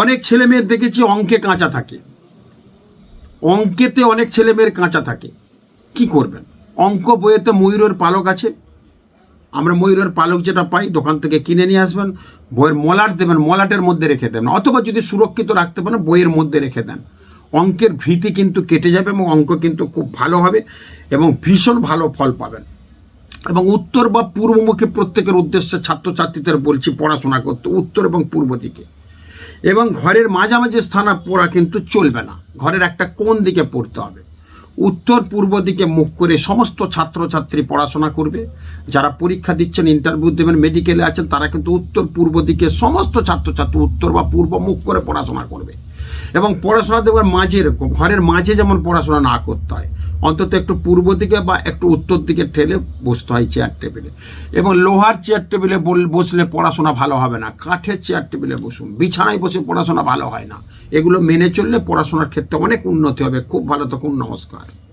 অনেক ছেলে মেয়ের দেখেছি অঙ্কে কাঁচা থাকে। অঙ্কেতে অনেক ছেলে মেয়ের কাঁচা থাকে। কি করবেন? অঙ্ক বইয়েতে ময়ূরের পালক আছে। আমরা ময়ূরের পালক যেটা পাই, দোকান থেকে কিনে নিয়ে আসবেন। বইয়ের মলাট দেবেন, মলাটের মধ্যে রেখে দেবেন অথবা যদি সুরক্ষিত রাখতে পারেন, বইয়ের মধ্যে রেখে দেন। অঙ্কের ভীতি কিন্তু কেটে যাবে এবং অঙ্ক কিন্তু খুব ভালো হবে এবং ভীষণ ভালো ফল পাবেন। এবং উত্তর বা পূর্বমুখী প্রত্যেকের উদ্দেশ্যে ছাত্রছাত্রীদের বলছি পড়াশোনা করতে, উত্তর এবং পূর্ব দিকে। এবং ঘরের মাঝামাঝি স্থানে পড়া কিন্তু চলবে না। ঘরের একটা কোন দিকে পড়তে হবে? উত্তর পূর্ব দিকে মুখ করে সমস্ত ছাত্রছাত্রী পড়াশোনা করবে। যারা পরীক্ষা দিচ্ছেন ইন্টারভিউ দেবেন মেডিকেলে আছেন, তারা কিন্তু উত্তর পূর্ব দিকে সমস্ত ছাত্রছাত্রী উত্তর বা পূর্ব মুখ করে পড়াশোনা করবে। এবং পড়াশোনা দেওয়ার মাঝে এরকম ঘরের মাঝে যেমন পড়াশোনা না করতে হয় অন্তত একটু পূর্ব দিকে বা একটু উত্তর দিকে ঠেলে বসতে হয় চেয়ার টেবিলে এবং লোহার চেয়ার টেবিলে বল- বসলে পড়াশোনা ভালো হবে না। কাঠের চেয়ার টেবিলে বসুন, বিছানায় বসে পড়াশোনা ভালো হয় না। এগুলো মেনে চললে পড়াশোনার ক্ষেত্রে অনেক উন্নতি হবে। খুব ভালো, তখন নমস্কার।